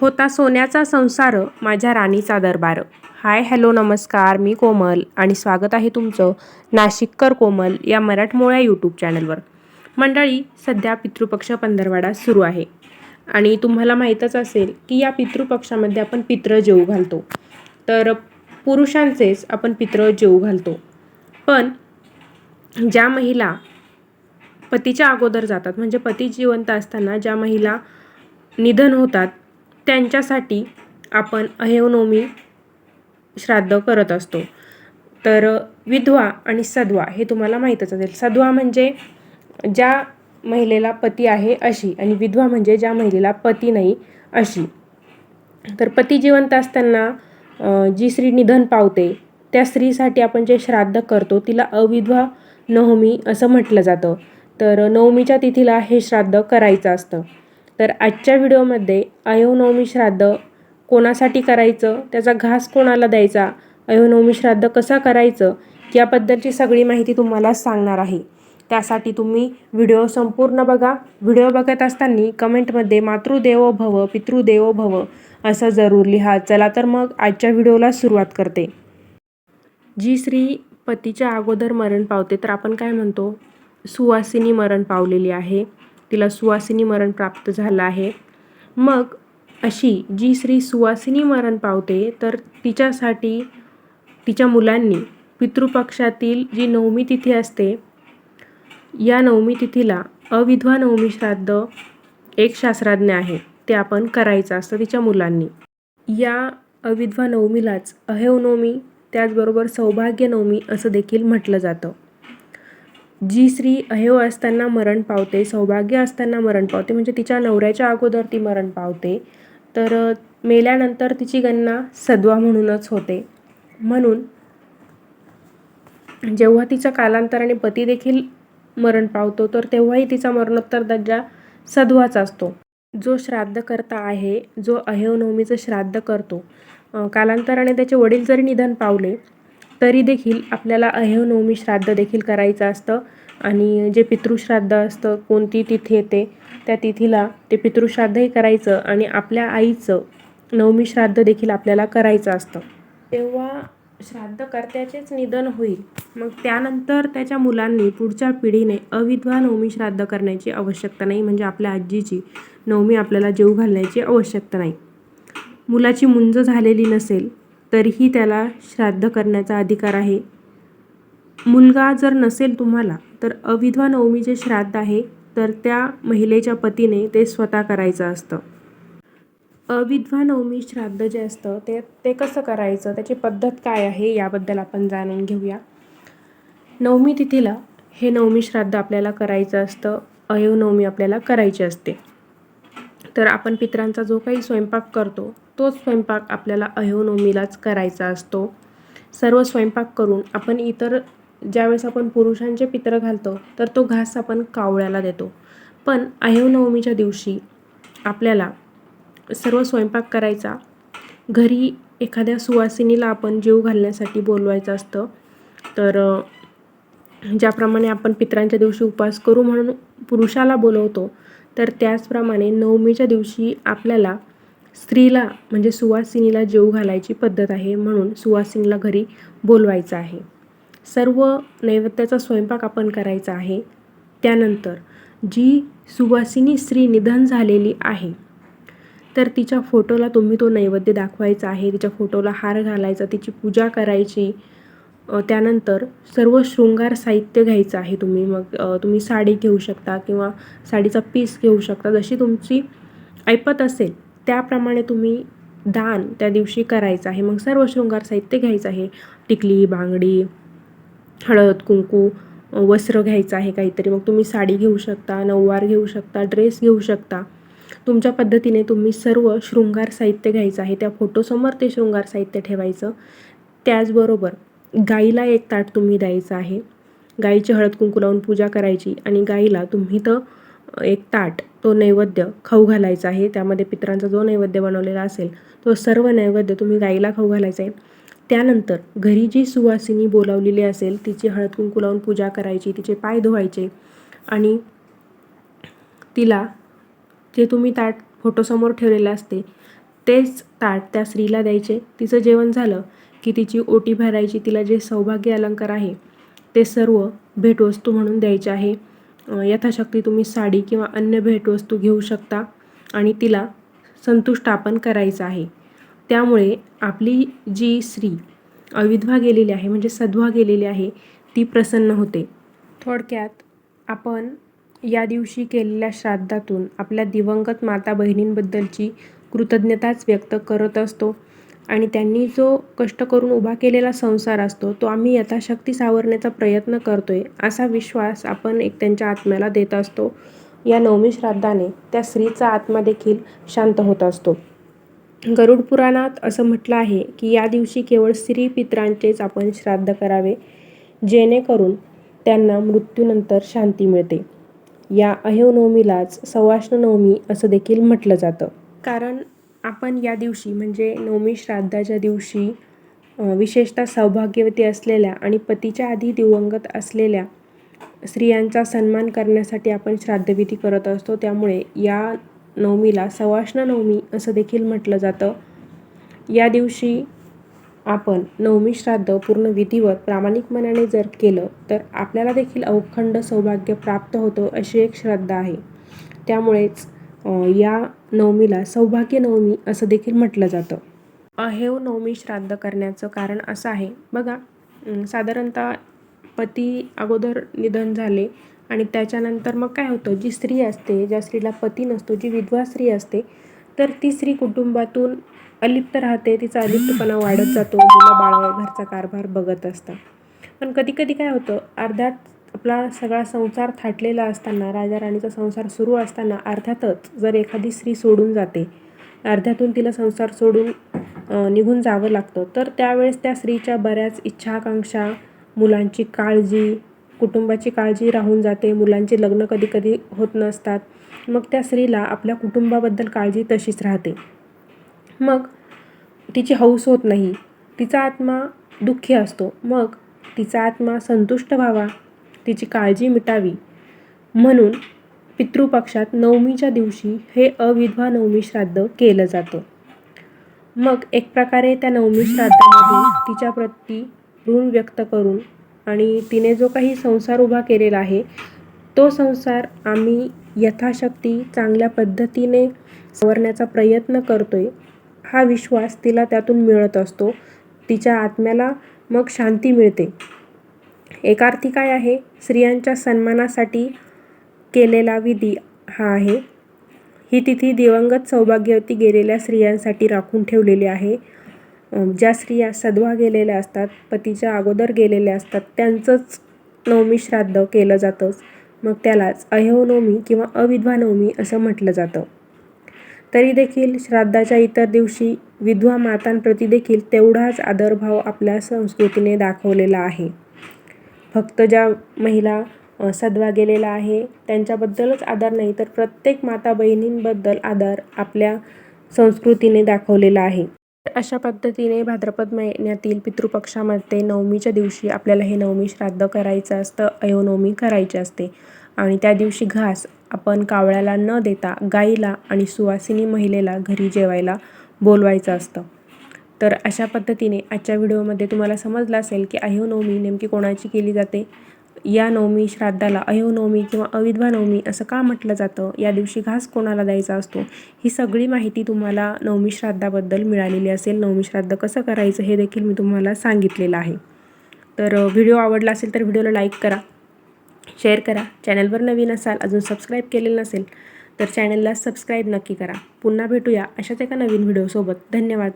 होता सोन्याचा संसार माझ्या राणीचा दरबार. हाय हॅलो नमस्कार मी कोमल आणि स्वागत आहे तुमचं नाशिककर कोमल या मराठमोळ्या यूट्यूब चॅनलवर. मंडळी सध्या पितृपक्ष पंधरवाडा सुरू आहे आणि तुम्हाला माहीतच असेल की या पितृपक्षामध्ये आपण पित्र जेऊ घालतो. तर पुरुषांचेच आपण पित्र जेऊ घालतो. पण ज्या महिला पतीच्या अगोदर जातात म्हणजे पती जिवंत असताना ज्या महिला निधन होतात त्यांच्यासाठी आपण अहेवनवमी श्राद्ध करत असतो. तर विधवा आणि सद्वा हे तुम्हाला माहीतच असेल. सद्वा म्हणजे ज्या महिलेला पती आहे अशी आणि विधवा म्हणजे ज्या महिलेला पती नाही अशी. तर पती जिवंत असताना जी स्त्री निधन पावते त्या स्त्रीसाठी आपण जे श्राद्ध करतो तिला अविधवा नवमी असं म्हटलं जातं. तर नवमीच्या तिथीला हे श्राद्ध करायचं असतं. तर आजच्या व्हिडिओमध्ये अयोनवमी श्राद्ध कोणासाठी करायचं त्याचा घास कोणाला द्यायचा अयोनवमी श्राद्ध कसा करायचं याबद्दलची सगळी माहिती तुम्हाला सांगणार आहे. त्यासाठी तुम्ही व्हिडिओ संपूर्ण बघा. व्हिडिओ बघत असताना कमेंटमध्ये मातृदेवो भव पितृदेवो भव असं जरूर लिहा. चला तर मग आजच्या व्हिडिओला सुरुवात करते. जी स्त्री पतीच्या अगोदर मरण पावते तर आपण काय म्हणतो? सुवासिनी मरण पावलेली आहे. तिला सुवासिनी मरण प्राप्त झालं आहे. मग अशी जी स्त्री सुवासिनी मरण पावते तर तिच्यासाठी तिच्या मुलांनी पितृपक्षातील जी नवमी तिथी असते या नवमी तिथीला अविधवा नवमी श्राद्ध एक शास्त्रज्ञ आहे. ते आपण करायचं असतं तिच्या मुलांनी. या अविधवा नवमीलाच अहेव नवमी त्याचबरोबर सौभाग्य नवमी असं देखील म्हटलं जातं. जी स्त्री अहेव असताना मरण पावते सौभाग्य असताना मरण पावते म्हणजे तिच्या नवऱ्याच्या अगोदर ती मरण पावते तर मेल्यानंतर तिची गणना सद्वा म्हणूनच होते. म्हणून जेव्हा तिचा कालांतराने पती देखील मरण पावतो तर तेव्हाही तिचा मरणोत्तर दर्जा सद्वाच असतो. जो श्राद्धकर्ता आहे जो अहेव नवमीचं श्राद्ध करतो कालांतराने त्याचे वडील जरी निधन पावले तरी देखील आपल्याला अहेव श्राद्ध देखील करायचं असतं. आणि जे पितृश्राद्ध असतं कोणती तिथी येते त्या तिथीला ते पितृश्राद्धही करायचं आणि आपल्या आईचं नवमी श्राद्ध देखील आपल्याला करायचं असतं. तेव्हा श्राद्धकर्त्याचेच निधन होईल. मग त्यानंतर त्याच्या मुलांनी पुढच्या पिढीने अविधवा नवमी श्राद्ध करण्याची आवश्यकता नाही. म्हणजे आपल्या आजीची नवमी आपल्याला जेव घालण्याची आवश्यकता नाही. मुलाची मुंज झालेली नसेल तरीही त्याला श्राद्ध करण्याचा अधिकार आहे. मुलगा जर नसेल तुम्हाला तर अविधवा नवमी जे श्राद्ध आहे तर त्या महिलेच्या पतीने ते स्वतः करायचं असतं. अविधवा नवमी श्राद्ध जे असतं ते ते कसं करायचं त्याची पद्धत काय आहे याबद्दल आपण जाणून घेऊया. नवमी तिथीला हे नवमी श्राद्ध आपल्याला करायचं असतं अयव नवमी आपल्याला करायची असते. तर आपण पित्रांचा जो काही स्वयंपाक करतो तोच स्वयंपाक आपल्याला अयोनवमीलाच करायचा असतो. सर्व स्वयंपाक करून आपण इतर ज्यावेळेस आपण पुरुषांचे पित्र घालतो तर तो घास आपण कावळ्याला देतो. पण अहोनवमीच्या दिवशी आपल्याला सर्व स्वयंपाक करायचा. घरी एखाद्या सुवासिनीला आपण जीव घालण्यासाठी बोलवायचं असतं. तर ज्याप्रमाणे आपण पितरांच्या दिवशी उपवास करू म्हणून पुरुषाला बोलवतो तर त्याचप्रमाणे नवमीच्या दिवशी आपल्याला स्त्रीला म्हणजे सुवासिनीला जेव घालायची पद्धत आहे म्हणून सुवासिनीला घरी बोलवायचं आहे. सर्व नैवेद्याचा स्वयंपाक आपण करायचा आहे. त्यानंतर जी सुवासिनी स्त्री निधन झालेली आहे तर तिच्या फोटोला तुम्ही तो नैवेद्य दाखवायचा आहे. तिच्या फोटोला हार घालायचा तिची पूजा करायची. त्यानंतर सर्व शृंगार साहित्य घ्यायचं आहे तुम्ही. मग तुम्ही साडी घेऊ शकता किंवा साडीचा पीस घेऊ शकता. जशी तुमची ऐपत असेल त्याप्रमाणे तुम्ही दान त्या दिवशी करायचं आहे. मग सर्व शृंगार साहित्य घ्यायचं आहे. टिकली बांगडी हळद कुंकू वस्त्र घ्यायचं आहे काहीतरी. मग तुम्ही साडी घेऊ शकता नऊवार घेऊ शकता ड्रेस घेऊ शकता. तुमच्या पद्धतीने तुम्ही सर्व शृंगार साहित्य घ्यायचं आहे. त्या फोटोसमोर ते शृंगार साहित्य ठेवायचं. त्याचबरोबर गाईला एक ताट तुम्ही द्यायचं आहे. गाईची हळद कुंकू लावून पूजा करायची आणि गाईला तुम्ही तर एक ताट तो नैवेद्य खाऊ घालायचा आहे. त्यामध्ये पितरांचा जो नैवेद्य बनवलेला असेल तो सर्व नैवेद्य तुम्ही गाईला खाऊ घालायचा आहे. त्यानंतर घरी जी सुवासिनी बोलावलेली असेल तिची हळद कुंकू लावून पूजा करायची तिचे पाय धुवायचे आणि तिला जे तुम्ही ताट फोटोसमोर ठेवलेलं असते तेच ताट त्या स्त्रीला द्यायचे. तिचं जेवण झालं की तिची ओटी भरायची तिला जे सौभाग्य अलंकार आहे ते सर्व भेटवस्तू म्हणून द्यायचे आहे. यथाशक्ती तुम्ही साडी किंवा अन्य भेटवस्तू घेऊ शकता आणि तिला संतुष्ट आपण करायचं आहे. त्यामुळे आपली जी स्त्री अविधवा गेलेली आहे म्हणजे सधवा गेलेली आहे ती प्रसन्न होते. थोडक्यात आपण या दिवशी केलेल्या श्राद्धातून आपल्या दिवंगत माता बहिणींबद्दलची कृतज्ञताच व्यक्त करत असतो. आणि त्यांनी जो कष्ट करून उभा केलेला संसार असतो तो आम्ही यथाशक्ती सावरण्याचा प्रयत्न करतो आहे असा विश्वास आपण एक त्यांच्या आत्म्याला देत असतो. या नवमी श्राद्धाने त्या स्त्रीचा आत्मा देखील शांत होत असतो. गरुड पुराणात असं म्हटलं आहे की या दिवशी केवळ स्त्री पित्रांचेच आपण श्राद्ध करावे जेणेकरून त्यांना मृत्यूनंतर शांती मिळते. या अहेवनवमीलाच सवाष्ण नवमी असं देखील म्हटलं जातं. कारण आपण या दिवशी म्हणजे नवमी श्राद्धाच्या दिवशी विशेषतः सौभाग्यवती असलेल्या आणि पतीच्या आधी दिवंगत असलेल्या स्त्रियांचा सन्मान करण्यासाठी आपण श्राद्धविधी करत असतो. त्यामुळे या नवमीला सवाष्ण नवमी असं देखील म्हटलं जातं. या दिवशी आपण नवमी श्राद्ध पूर्ण विधिवत प्रामाणिक मनाने जर केलं तर आपल्याला देखील अवखंड सौभाग्य प्राप्त होतं अशी एक श्रद्धा आहे. त्यामुळेच या नवमीला सौभाग्य नवमी असं देखील म्हटलं जातं. अहेव नवमी श्राद्ध करण्याचं कारण असं आहे. बघा साधारणतः पती अगोदर निधन झाले आणि त्याच्यानंतर मग काय होतं? जी स्त्री असते ज्या स्त्रीला पती नसतो जी विधवा स्त्री असते तर ती स्त्री कुटुंबातून अलिप्त राहते तिचा अलिप्तपणा वाढत जातो मुलं बाळ घरचा कारभार बघत असतं पण कधी कधी काय होतं? अर्ध्यात आपला सगळा संसार थाटलेला असताना राजा राणीचा संसार सुरू असताना अर्ध्यातच जर एखादी स्त्री सोडून जाते अर्ध्यातून तिला संसार सोडून निघून जावं लागतं तर त्यावेळेस त्या स्त्रीच्या बऱ्याच इच्छा आकांक्षा मुलांची काळजी कुटुंबाची काळजी राहून जाते मुलांचे लग्न कधी कधी होत नसतात मग त्या स्त्रीला आपल्या कुटुंबाबद्दल काळजी तशीच राहते. मग तिची हौस होत नाही तिचा आत्मा दुःखी असतो मग तिचा आत्मा संतुष्ट व्हावा तिची काळजी मिटावी. म्हणून पितृपक्षात नवमीच्या दिवशी हे अविधवा नवमी श्राद्ध केलं जातं. मग एक प्रकारे त्या नवमी श्राद्धामध्ये तिच्या प्रती ऋण व्यक्त करून आणि तिने जो काही संसार उभा केलेला आहे तो संसार आम्ही यथाशक्ती चांगल्या पद्धतीने सवरण्याचा प्रयत्न करतोय हा विश्वास तिला त्यातून मिळत असतो. तिच्या आत्म्याला मग शांती मिळते. एक अर्थी काय आहे? स्त्रियांच्या सन्मानासाठी केलेला विधी हा आहे. ही तिथी दिवंगत सौभाग्यवती गेलेल्या स्त्रियांसाठी राखून ठेवलेली आहे. ज्या स्त्रिया सधवा गेलेल्या असतात पतीच्या अगोदर गेलेल्या असतात त्यांचंच नवमी श्राद्ध केलं जातंच. मग त्यालाच अहेवनवमी किंवा अविधवा नवमी असं म्हटलं जातं. तरी देखील श्राद्धाच्या इतर दिवशी विधवा मातांप्रती देखील तेवढाच आदरभाव आपल्या संस्कृतीने दाखवलेला आहे. फक्त ज्या महिला सदवा सधवा गेलेला आहे त्यांच्याबद्दलच आदर नाही तर प्रत्येक माता बहिणींबद्दल आदर आपल्या संस्कृतीने दाखवलेला आहे. अशा पद्धतीने भाद्रपद महिन्यातील पितृपक्षामध्ये नवमीच्या दिवशी आपल्याला हे नवमी श्राद्ध करायचं असतं अयोनवमी करायची असते. आणि त्या दिवशी घास आपण कावळ्याला न देता गाईला आणि सुवासिनी महिलेला घरी जेवायला बोलवायचं असतं. तर अशा पद्धतीने आजच्या व्हिडिओमध्ये तुम्हाला समजलं असेल की अहिवनवमी नेमकी कोणाची केली जाते? या नवमी श्राद्धाला अहिवनवमी किंवा अविधवा नवमी असं का म्हटलं जातं? या दिवशी घास कोणाला द्यायचा असतो? ही सगळी माहिती तुम्हाला नवमी श्राद्धाबद्दल मिळालेली असेल. नवमी श्राद्ध कसं करायचं हे देखील मी तुम्हाला सांगितलेलं आहे. तर व्हिडिओ आवडला असेल तर व्हिडिओला लाईक करा शेअर करा. चॅनलवर नवीन असाल अजून सबस्क्राईब केलेलं नसेल तर चॅनलला सबस्क्राईब नक्की करा. पुन्हा भेटूया अशाच एका नवीन व्हिडिओसोबत. धन्यवाद.